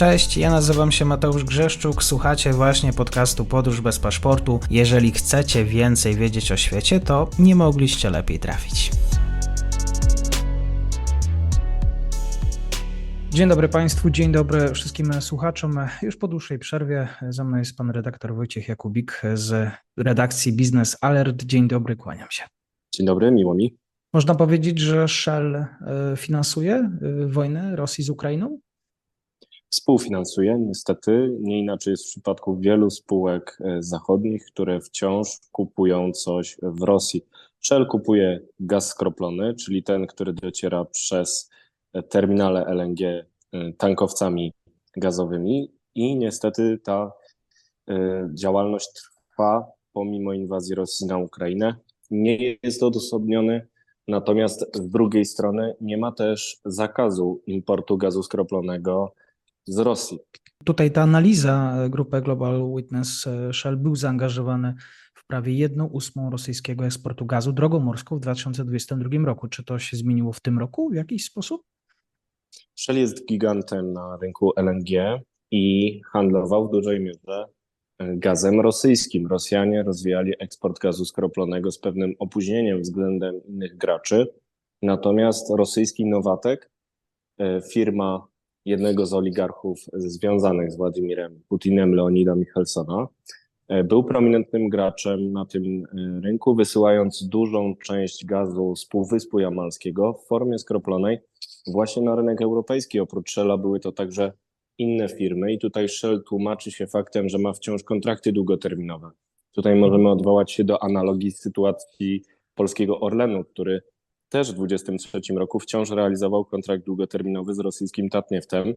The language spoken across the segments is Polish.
Cześć, ja nazywam się Mateusz Grzeszczuk, słuchacie właśnie podcastu Podróż bez paszportu. Jeżeli chcecie więcej wiedzieć o świecie, to nie mogliście lepiej trafić. Dzień dobry Państwu, dzień dobry wszystkim słuchaczom. Już po dłuższej przerwie ze mną jest pan redaktor Wojciech Jakubik z redakcji Business Alert. Dzień dobry, kłaniam się. Dzień dobry, miło mi. Można powiedzieć, że Shell e, finansuje e, wojnę Rosji z Ukrainą? Współfinansuje, niestety. Nie inaczej jest w przypadku wielu spółek e, zachodnich, które wciąż kupują coś w Rosji. Shell kupuje gaz skroplony, czyli ten, który dociera przez terminale LNG tankowcami gazowymi i niestety ta działalność trwa pomimo inwazji Rosji na Ukrainę. Nie jest odosobniony, natomiast z drugiej strony nie ma też zakazu importu gazu skroplonego z Rosji. Tutaj ta analiza grupy Global Witness Shell był zaangażowany w prawie 1 ósmą rosyjskiego eksportu gazu drogą morską w 2022 roku. Czy to się zmieniło w tym roku w jakiś sposób? Shell jest gigantem na rynku LNG i handlował w dużej mierze gazem rosyjskim. Rosjanie rozwijali eksport gazu skroplonego z pewnym opóźnieniem względem innych graczy. Natomiast rosyjski Nowatek, firma jednego z oligarchów związanych z Władimirem Putinem, Leonida Michelsona, był prominentnym graczem na tym rynku, wysyłając dużą część gazu z Półwyspu Jamalskiego w formie skroplonej właśnie na rynek europejski. Oprócz Shella były to także inne firmy i tutaj Shell tłumaczy się faktem, że ma wciąż kontrakty długoterminowe. Tutaj możemy odwołać się do analogii sytuacji polskiego Orlenu, który też w 2023 roku wciąż realizował kontrakt długoterminowy z rosyjskim Tatnieftem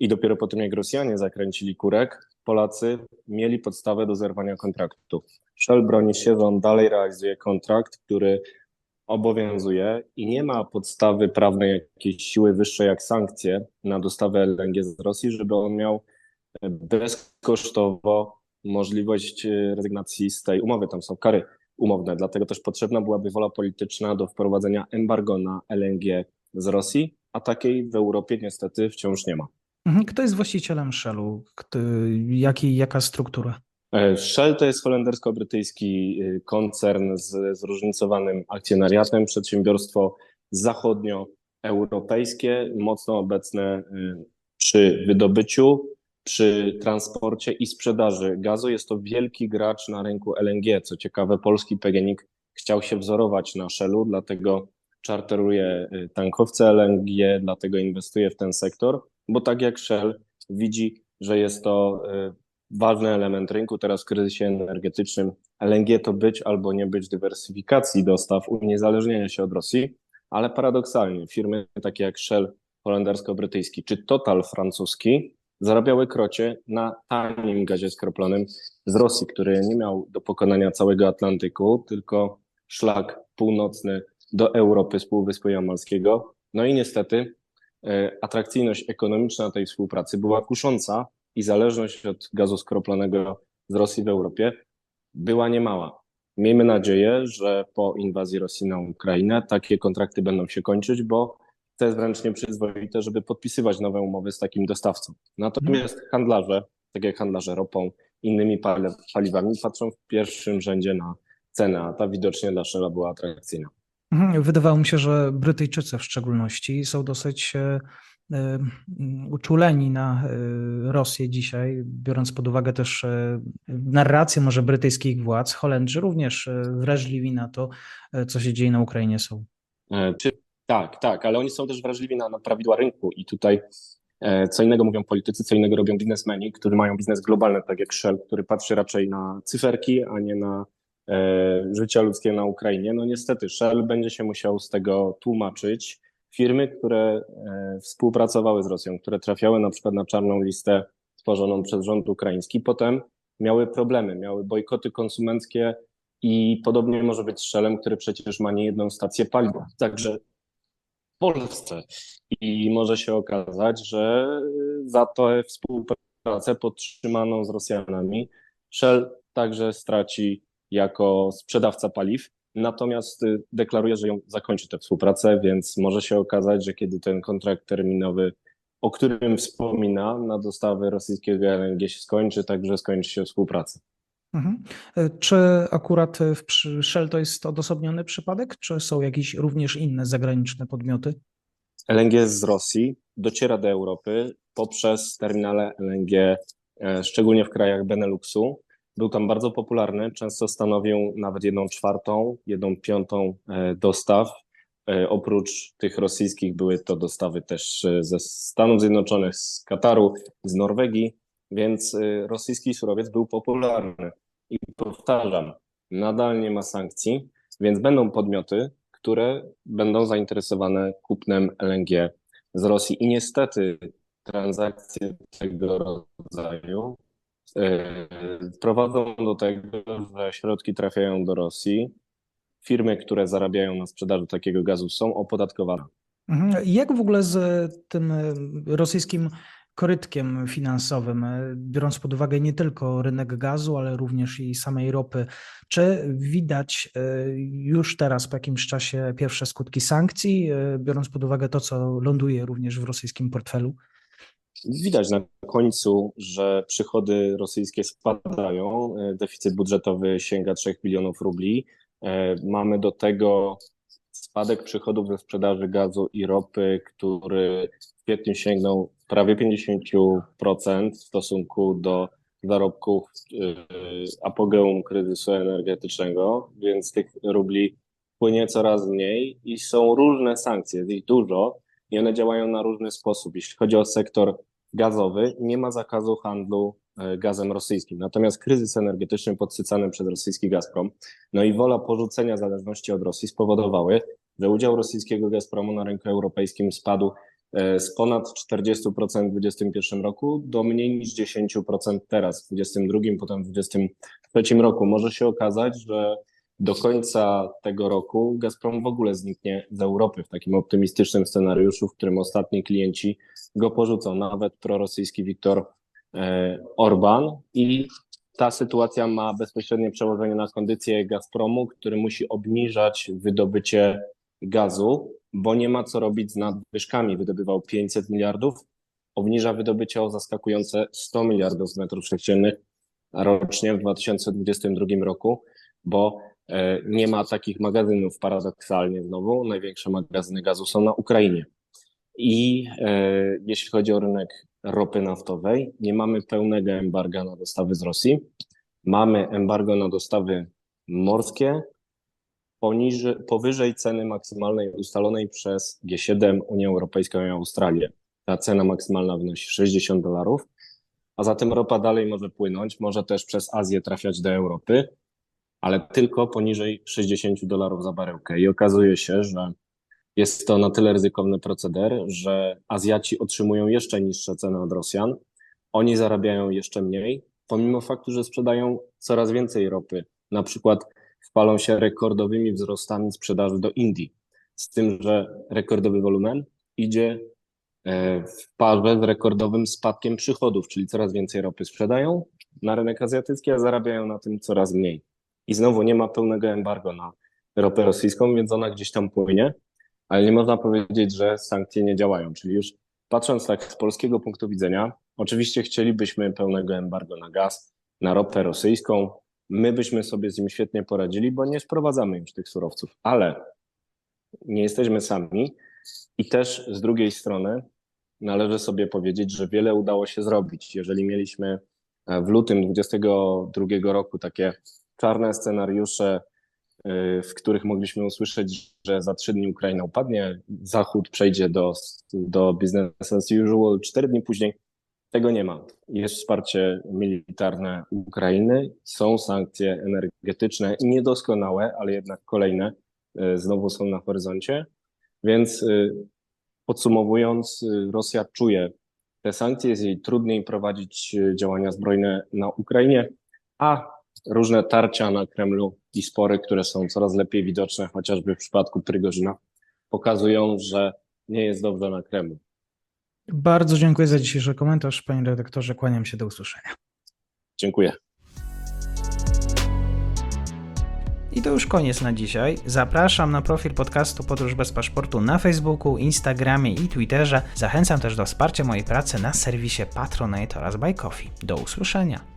i dopiero po tym, jak Rosjanie zakręcili kurek, Polacy mieli podstawę do zerwania kontraktu. Shell broni się, że on dalej realizuje kontrakt, który obowiązuje i nie ma podstawy prawnej jakiejś siły wyższej jak sankcje na dostawę LNG z Rosji, żeby on miał bezkosztowo możliwość rezygnacji z tej umowy. Tam są kary umowne, dlatego też potrzebna byłaby wola polityczna do wprowadzenia embargo na LNG z Rosji, a takiej w Europie niestety wciąż nie ma. Kto jest właścicielem Shellu? Jaki, jaka struktura? Shell to jest holendersko-brytyjski koncern z zróżnicowanym akcjonariatem, przedsiębiorstwo zachodnioeuropejskie, mocno obecne przy wydobyciu, przy transporcie i sprzedaży gazu. Jest to wielki gracz na rynku LNG. Co ciekawe, polski PGNiG chciał się wzorować na Shellu, dlatego czarteruje tankowce LNG, dlatego inwestuje w ten sektor, bo tak jak Shell widzi, że jest to ważny element rynku teraz w kryzysie energetycznym. LNG to być albo nie być dywersyfikacji dostaw, uniezależnienia się od Rosji, ale paradoksalnie firmy takie jak Shell holendersko-brytyjski czy Total francuski zarabiały krocie na tanim gazie skroplonym z Rosji, który nie miał do pokonania całego Atlantyku, tylko szlak północny do Europy z Półwyspu Jamalskiego. No i niestety atrakcyjność ekonomiczna tej współpracy była kusząca, i zależność od gazu skroplonego z Rosji w Europie była niemała. Miejmy nadzieję, że po inwazji Rosji na Ukrainę takie kontrakty będą się kończyć, bo to jest wręcz nieprzyzwoite, żeby podpisywać nowe umowy z takim dostawcą. Natomiast handlarze, tak jak handlarze ropą, innymi paliwami, patrzą w pierwszym rzędzie na cenę, a ta widocznie dla Shella była atrakcyjna. Wydawało mi się, że Brytyjczycy w szczególności są dosyć uczuleni na Rosję dzisiaj, biorąc pod uwagę też narrację może brytyjskich władz, Holendrzy również wrażliwi na to, co się dzieje na Ukrainie są. Czy, tak, tak, ale oni są też wrażliwi na, na prawidła rynku i tutaj co innego mówią politycy, co innego robią biznesmeni, którzy mają biznes globalny, tak jak Shell, który patrzy raczej na cyferki, a nie na e, życie ludzkie na Ukrainie. No niestety Shell będzie się musiał z tego tłumaczyć firmy, które współpracowały z Rosją, które trafiały na przykład na czarną listę stworzoną przez rząd ukraiński, potem miały problemy, miały bojkoty konsumenckie i podobnie może być Shellem, który przecież ma niejedną stację paliwa. Także Polsce. I może się okazać, że za tę współpracę podtrzymaną z Rosjanami Shell także straci jako sprzedawca paliw. Natomiast y, deklaruje, że ją zakończy tę współpracę, więc może się okazać, że kiedy ten kontrakt terminowy, o którym wspomina, na dostawy rosyjskiego LNG się skończy, także skończy się współpraca. Mhm. E, Czy akurat w przy Shell to jest odosobniony przypadek, czy są jakieś również inne zagraniczne podmioty? LNG z Rosji dociera do Europy poprzez terminale LNG, e, szczególnie w krajach Beneluxu. Był tam bardzo popularny, często stanowił nawet jedną czwartą, jedną piątą e, dostaw. E, Oprócz tych rosyjskich były to dostawy też e, ze Stanów Zjednoczonych, z Kataru, z Norwegii, więc e, rosyjski surowiec był popularny. I powtarzam, nadal nie ma sankcji, więc będą podmioty, które będą zainteresowane kupnem LNG z Rosji. I niestety transakcje tego rodzaju e, prowadzą do tego, że środki trafiają do Rosji. Firmy, które zarabiają na sprzedaży takiego gazu, są opodatkowane. Mhm. Jak w ogóle z tym rosyjskim korytkiem finansowym, e, biorąc pod uwagę nie tylko rynek gazu, ale również i samej ropy, czy widać e, już teraz po jakimś czasie pierwsze skutki sankcji, e, biorąc pod uwagę to, co ląduje również w rosyjskim portfelu? Widać na końcu, że przychody rosyjskie spadają, deficyt budżetowy sięga 3 bilionów rubli. Mamy do tego spadek przychodów ze sprzedaży gazu i ropy, który w kwietniu sięgnął prawie 50% w stosunku do zarobków e, apogeum kryzysu energetycznego, więc tych rubli płynie coraz mniej i są różne sankcje, jest ich dużo i one działają na różny sposób. Jeśli chodzi o sektor gazowy, nie ma zakazu handlu e, gazem rosyjskim. Natomiast kryzys energetyczny podsycany przez rosyjski Gazprom, no i wola porzucenia zależności od Rosji spowodowały, udział rosyjskiego Gazpromu na rynku europejskim spadł e, z ponad 40% w 2021 roku do mniej niż 10% teraz, w 2022, potem w 2023 roku. Może się okazać, że do końca tego roku Gazprom w ogóle zniknie z Europy w takim optymistycznym scenariuszu, w którym ostatni klienci go porzucą, nawet prorosyjski Viktor e, Orban. I ta sytuacja ma bezpośrednie przełożenie na kondycję Gazpromu, który musi obniżać wydobycie gazu, bo nie ma co robić z nadwyżkami. Wydobywał 500 miliardów, obniża wydobycie o zaskakujące 100 miliardów metrów sześciennych rocznie w 2022 roku, bo e, nie ma takich magazynów paradoksalnie znowu. Największe magazyny gazu są na Ukrainie. I e, jeśli chodzi o rynek ropy naftowej, nie mamy pełnego embarga na dostawy z Rosji. Mamy embargo na dostawy morskie poniżej, powyżej ceny maksymalnej ustalonej przez G7, Unię Europejską i Australię. Ta cena maksymalna wynosi 60 dolarów, a zatem ropa dalej może płynąć, może też przez Azję trafiać do Europy, ale tylko poniżej 60 dolarów za baryłkę. I okazuje się, że jest to na tyle ryzykowny proceder, że Azjaci otrzymują jeszcze niższe ceny od Rosjan, oni zarabiają jeszcze mniej, pomimo faktu, że sprzedają coraz więcej ropy. Na przykład chwalą się rekordowymi wzrostami sprzedaży do Indii, z tym, że rekordowy wolumen idzie e, w parze z rekordowym spadkiem przychodów, czyli coraz więcej ropy sprzedają na rynek azjatycki, a zarabiają na tym coraz mniej. I znowu nie ma pełnego embargo na ropę rosyjską, więc ona gdzieś tam płynie, ale nie można powiedzieć, że sankcje nie działają. Czyli już patrząc tak z polskiego punktu widzenia, oczywiście chcielibyśmy pełnego embargo na gaz, na ropę rosyjską. My byśmy sobie z nim świetnie poradzili, bo nie sprowadzamy już tych surowców, ale nie jesteśmy sami i też z drugiej strony należy sobie powiedzieć, że wiele udało się zrobić. Jeżeli mieliśmy w lutym 2022 roku takie czarne scenariusze, y, w których mogliśmy usłyszeć, że za trzy dni Ukraina upadnie, Zachód przejdzie do, do business as usual, cztery dni później tego nie ma. Jest wsparcie militarne Ukrainy, są sankcje energetyczne, niedoskonałe, ale jednak kolejne y, znowu są na horyzoncie. Więc y, podsumowując, Rosja czuje te sankcje, jest jej trudniej prowadzić działania zbrojne na Ukrainie, a różne tarcia na Kremlu i spory, które są coraz lepiej widoczne, chociażby w przypadku Prygorzyna, pokazują, że nie jest dobrze na Kremlu. Bardzo dziękuję za dzisiejszy komentarz, panie redaktorze. Kłaniam się do usłyszenia. Dziękuję. I to już koniec na dzisiaj. Zapraszam na profil podcastu Podróż bez paszportu na Facebooku, Instagramie i Twitterze. Zachęcam też do wsparcia mojej pracy na serwisie Patronite oraz Buy Coffee. Do usłyszenia.